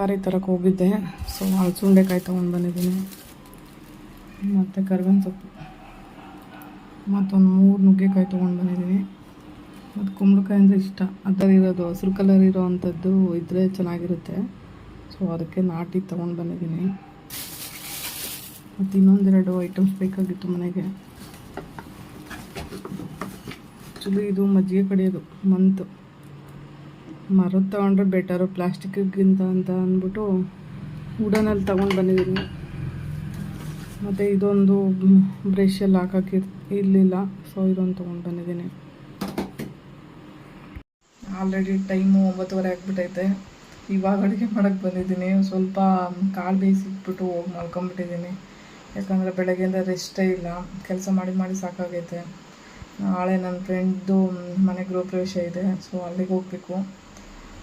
ತರಕಾರಿ ತರಕ್ಕೆ ಹೋಗಿದ್ದೆ. ಸೊ ಹಲಸುಂಡೆಕಾಯಿ ತೊಗೊಂಡು ಬಂದಿದ್ದೀನಿ. ಮತ್ತು ಕರ್ಬೇವಿನ ಸೊಪ್ಪು. ಮತ್ತೊಂದು ಮೂರು ನುಗ್ಗೆಕಾಯಿ ತೊಗೊಂಡು ಬಂದಿದ್ದೀನಿ. ಮತ್ತು ಕುಂಬಳಕಾಯಿ ಅಂದರೆ ಇಷ್ಟ. ಅದರಲ್ಲಿರೋದು ಹಸಿರು ಕಲರ್ ಇರೋ ಅಂಥದ್ದು ಇದ್ದರೆ ಚೆನ್ನಾಗಿರುತ್ತೆ. ಸೊ ಅದಕ್ಕೆ ನಾಟಿ ತೊಗೊಂಡು ಬಂದಿದ್ದೀನಿ. ಮತ್ತು ಇನ್ನೊಂದೆರಡು ಐಟಮ್ಸ್ ಬೇಕಾಗಿತ್ತು ಮನೆಗೆ. ಆ್ಯಕ್ಚುಲಿ ಇದು ಮಜ್ಜಿಗೆ ಕಡಿಯೋದು, ಮಂತು. ಮರದ ತೊಗೊಂಡ್ರೆ ಬೆಟರು ಪ್ಲಾಸ್ಟಿಕ್ಕಿಗಿಂತ ಅಂತ ಅಂದ್ಬಿಟ್ಟು ವುಡನಲ್ಲಿ ತೊಗೊಂಡು ಬಂದಿದ್ದೀನಿ. ಮತ್ತು ಇದೊಂದು ಬ್ರಷಲ್ಲಿ ಹಾಕೋಕ್ಕೆ ಇರಲಿಲ್ಲ. ಸೊ ಇದೊಂದು ತೊಗೊಂಡು ಬಂದಿದ್ದೀನಿ. ಆಲ್ರೆಡಿ ಟೈಮು ಒಂಬತ್ತುವರೆ ಆಗಿಬಿಟ್ಟೈತೆ ಇವಾಗ ಅಡುಗೆ ಮಾಡೋಕ್ಕೆ ಬಂದಿದ್ದೀನಿ. ಸ್ವಲ್ಪ ಕಾಳು ಬೇಯಿಸಿಟ್ಬಿಟ್ಟು ಹೋಗಿ ಮಲ್ಕೊಂಬಿಟ್ಟಿದ್ದೀನಿ ಯಾಕಂದರೆ ಬೆಳಗ್ಗೆಯಿಂದ ರೆಸ್ಟೇ ಇಲ್ಲ. ಕೆಲಸ ಮಾಡಿ ಮಾಡಿ ಸಾಕಾಗೈತೆ. ನಾಳೆ ನನ್ನ ಫ್ರೆಂಡ್ದು ಮನೆ ಗೃಹ ಪ್ರವೇಶ ಇದೆ. ಸೊ ಅಲ್ಲಿಗೆ ಹೋಗಬೇಕು.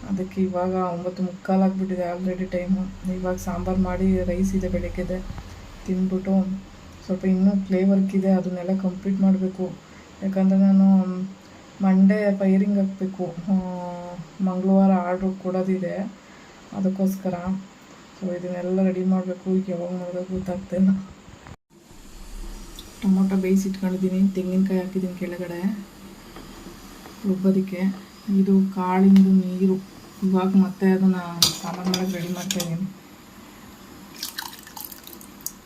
ಅದಕ್ಕೆ ಇವಾಗ ಒಂಬತ್ತು ಮುಕ್ಕಾಲಾಗ್ಬಿಟ್ಟಿದೆ ಆಲ್ರೆಡಿ ಟೈಮು ಇವಾಗ ಸಾಂಬಾರು ಮಾಡಿ ರೈಸ್ ಇದೆ ಬೆಳಗ್ಗೆದೆ. ತಿಂದ್ಬಿಟ್ಟು ಸ್ವಲ್ಪ ಇನ್ನೂ ಪ್ಲೇ ವರ್ಕ್ ಇದೆ, ಅದನ್ನೆಲ್ಲ ಕಂಪ್ಲೀಟ್ ಮಾಡಬೇಕು. ಯಾಕಂದರೆ ನಾನು ಮಂಡೇ ಪೈರಿಂಗ್ ಹಾಕಬೇಕು. ಮಂಗಳವಾರ ಆರ್ಡ್ರ್ ಕೊಡೋದಿದೆ. ಅದಕ್ಕೋಸ್ಕರ. ಸೊ ಇದನ್ನೆಲ್ಲ ರೆಡಿ ಮಾಡಬೇಕು. ಯಾವಾಗ ಮಾಡಬೇಕು ಗೊತ್ತಾಗ್ತೇನೆ ಟೊಮೊಟೊ ಬೇಯಿಸಿಟ್ಕೊಂಡಿದ್ದೀನಿ. ತೆಂಗಿನಕಾಯಿ ಹಾಕಿದ್ದೀನಿ ಕೆಳಗಡೆ. ರುಬ್ಬೋದಕ್ಕೆ. ಇದು ಕಾಳಿಂದು ನೀರು. ಇವಾಗ ಮತ್ತೆ ಅದನ್ನು ಮಾಡೋಕ್ಕೆ ರೆಡಿ ಮಾಡ್ತಾಯಿದ್ದೀನಿ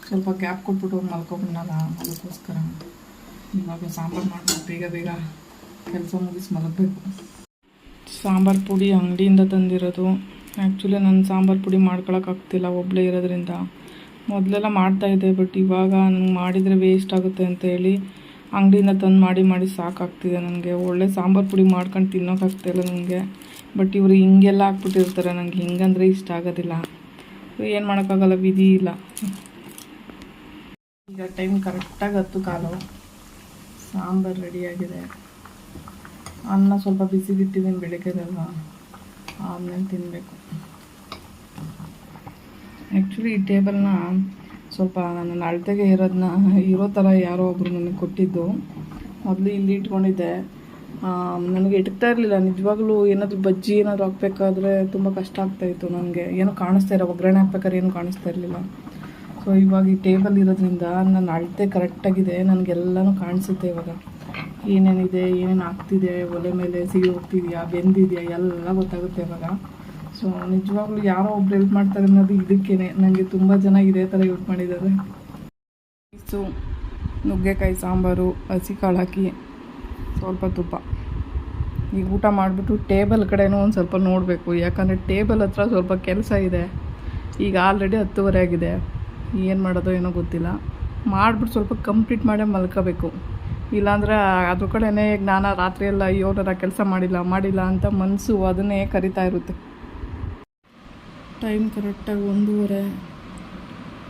ಸ್ವಲ್ಪ ಗ್ಯಾಪ್ ಕೊಟ್ಬಿಟ್ಟು ಮಲ್ಕೊಬಿಡೋಣ ಅದಕ್ಕೋಸ್ಕರ. ಇವಾಗ ಸಾಂಬಾರು ಮಾಡ್ಬೇಕು ಬೇಗ ಬೇಗ ಕೆಲಸ ಮುಗಿಸಿ ಮಲಗಬೇಕು. ಸಾಂಬಾರು ಪುಡಿ ಅಂಗಡಿಯಿಂದ ತಂದಿರೋದು. ಆ್ಯಕ್ಚುಲಿ ನಾನು ಸಾಂಬಾರು ಪುಡಿ ಮಾಡ್ಕೊಳಕ್ಕಾಗ್ತಿಲ್ಲ ಒಬ್ಬಳೇ ಇರೋದ್ರಿಂದ. ಮೊದಲೆಲ್ಲ ಮಾಡ್ತಾಯಿದ್ದೆ ಬಟ್ ಇವಾಗ ನಂಗೆ ಮಾಡಿದರೆ ವೇಸ್ಟ್ ಆಗುತ್ತೆ ಅಂತ ಹೇಳಿ ಅಂಗಡಿಯಿಂದ ತಂದು ಮಾಡಿ ಮಾಡಿ ಸಾಕಾಗ್ತಿದೆ ನನಗೆ. ಒಳ್ಳೆ ಸಾಂಬಾರು ಪುಡಿ ಮಾಡ್ಕೊಂಡು ತಿನ್ನೋಕ್ಕಾಗ್ತಾಯಿಲ್ಲ ನನಗೆ. ಬಟ್ ಇವರು ಹಿಂಗೆಲ್ಲ ಹಾಕ್ಬಿಟ್ಟಿರ್ತಾರೆ ನನಗೆ ಹಿಂಗಂದರೆ ಇಷ್ಟ ಆಗೋದಿಲ್ಲ. ಏನು ಮಾಡೋಕ್ಕಾಗಲ್ಲ, ವಿಧಿ ಇಲ್ಲ. ಈಗ ಟೈಮ್ ಕರೆಕ್ಟಾಗಿ ಹತ್ತು ಕಾಲು. ಸಾಂಬಾರು ರೆಡಿಯಾಗಿದೆ ಅನ್ನ ಸ್ವಲ್ಪ ಬಿಸಿ ಬಿಟ್ಟಿದ್ದೀನಿ ಬೆಳಗ್ಗೆದಲ್ವ ಆಮೇಲೆ ತಿನ್ನಬೇಕು ಆ್ಯಕ್ಚುಲಿ ಈ ಟೇಬಲ್ನ ಸ್ವಲ್ಪ ನನ್ನ ಅಳತೆಗೆ ಇರೋದನ್ನ ಇರೋ ಥರ ಯಾರೋ ಒಬ್ಬರು ನನಗೆ ಕೊಟ್ಟಿದ್ದು. ಮೊದಲು ಇಲ್ಲಿ ಇಟ್ಕೊಂಡಿದ್ದೆ. ನನಗೆ ಇಟ್ತಾ ಇರಲಿಲ್ಲ. ನಿಜವಾಗ್ಲೂ ಏನಾದರೂ ಬಜ್ಜಿ ಏನಾದರೂ ಹಾಕ್ಬೇಕಾದ್ರೆ ತುಂಬ ಕಷ್ಟ ಆಗ್ತಾಯಿತ್ತು ನನಗೆ. ಏನೂ ಕಾಣಿಸ್ತಾ ಇರೋ ಒಗ್ಗರಣೆ ಹಾಕ್ಬೇಕಾದ್ರೆ ಏನೂ ಕಾಣಿಸ್ತಾ ಇರಲಿಲ್ಲ. ಸೊ ಇವಾಗ ಈ ಟೇಬಲ್ ಇರೋದ್ರಿಂದ ನನ್ನ ಅಳತೆ ಕರೆಕ್ಟಾಗಿದೆ ನನಗೆಲ್ಲನೂ ಕಾಣಿಸುತ್ತೆ ಇವಾಗ. ಏನೇನಿದೆ, ಏನೇನು ಆಗ್ತಿದೆ, ಒಲೆ ಮೇಲೆ ಸಿಗಿ ಹೋಗ್ತಿದೆಯಾ, ಬೆಂದಿದೆಯಾ, ಎಲ್ಲ ಗೊತ್ತಾಗುತ್ತೆ ಇವಾಗ. ಸೊ ನಿಜವಾಗ್ಲೂ ಯಾರೋ ಒಬ್ರು ಹೆಲ್ಪ್ ಮಾಡ್ತಾರೆ ಅನ್ನೋದು ಇದಕ್ಕೇನೆ ನನಗೆ ತುಂಬ ಜನ ಇದೇ ಥರ ಯೂಸ್ ಮಾಡಿದ್ದಾರೆ. ಸೊ ನುಗ್ಗೆಕಾಯಿ, ಸಾಂಬಾರು, ಹಸಿ ಕಾಳು ಹಾಕಿ ಸ್ವಲ್ಪ ತುಪ್ಪ. ಈಗ ಊಟ ಮಾಡಿಬಿಟ್ಟು ಟೇಬಲ್ ಕಡೆನೂ ಒಂದು ಸ್ವಲ್ಪ ನೋಡಬೇಕು. ಯಾಕಂದರೆ ಟೇಬಲ್ ಹತ್ರ ಸ್ವಲ್ಪ ಕೆಲಸ ಇದೆ. ಈಗ ಆಲ್ರೆಡಿ ಹತ್ತುವರೆ ಆಗಿದೆ. ಏನು ಮಾಡೋದೋ ಏನೋ ಗೊತ್ತಿಲ್ಲ. ಮಾಡಿಬಿಟ್ಟು ಸ್ವಲ್ಪ ಕಂಪ್ಲೀಟ್ ಮಾಡೇ ಮಲ್ಕೋಬೇಕು. ಇಲ್ಲಾಂದರೆ ಅದ್ರ ಕಡೆನೇ ಜ್ಞಾನ ರಾತ್ರಿ ಎಲ್ಲ ಕೆಲಸ ಮಾಡಿಲ್ಲ ಮಾಡಿಲ್ಲ ಅಂತ ಮನಸ್ಸು ಅದನ್ನೇ ಕರಿತಾ ಇರುತ್ತೆ. ಟೈಮ್ ಕರೆಕ್ಟಾಗಿ ಒಂದೂವರೆ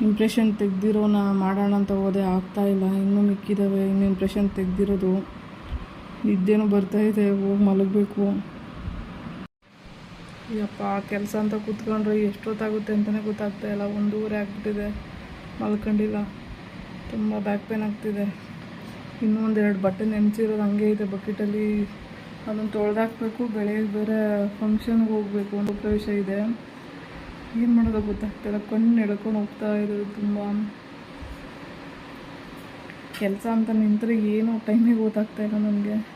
ಇಂಪ್ರೆಷನ್ ತೆಗ್ದಿರೋನ ಮಾಡೋಣ ಅಂತ ಹೋದೆ, ಆಗ್ತಾ ಇಲ್ಲ, ಇನ್ನೂ ಮಿಕ್ಕಿದ್ದಾವೆ ಇನ್ನೂ ಇಂಪ್ರೆಷನ್ ತೆಗ್ದಿರೋದು. ನಿದ್ದೆನೂ ಬರ್ತಾಯಿದೆ ಹೋಗಿ ಮಲಗಬೇಕು. ಯಪ್ಪ, ಕೆಲಸ ಅಂತ ಕೂತ್ಕೊಂಡ್ರೆ ಎಷ್ಟೊತ್ತಾಗುತ್ತೆ ಅಂತಲೇ ಗೊತ್ತಾಗ್ತಾ ಇಲ್ಲ, ಒಂದೂವರೆ ಆಗಿಬಿಟ್ಟಿದೆ, ಮಲ್ಕೊಂಡಿಲ್ಲ. ತುಂಬ ಬ್ಯಾಕ್ ಪೇನ್ ಆಗ್ತಿದೆ. ಇನ್ನೂ ಒಂದೆರಡು ಬಟ್ಟೆ ನೆನೆಸಿರೋದು ಹಂಗೆ ಇದೆ ಬಕೆಟಲ್ಲಿ. ಅದನ್ನು ತೊಳೆದಾಕ್ಬೇಕು ಬೆಳಗ್ಗೆ ಬೇರೆ ಫಂಕ್ಷನ್ಗೆ ಹೋಗಬೇಕು, ಒಂದು ಪ್ರವೇಶ ಇದೆ. ಏನು ಮಾಡೋದು ಗೊತ್ತಾಗ್ತಿಲ್ಲ ಕಣ್ಣು ಎಳ್ಕೊಂಡು ಹೋಗ್ತಾ ಇರೋದು ತುಂಬ. ಕೆಲಸ ಅಂತ ನಿಂತರೆ ಏನೂ ಟೈಮಿಗೆ ಗೊತ್ತಾಗ್ತಾ ಇಲ್ಲ ನನಗೆ.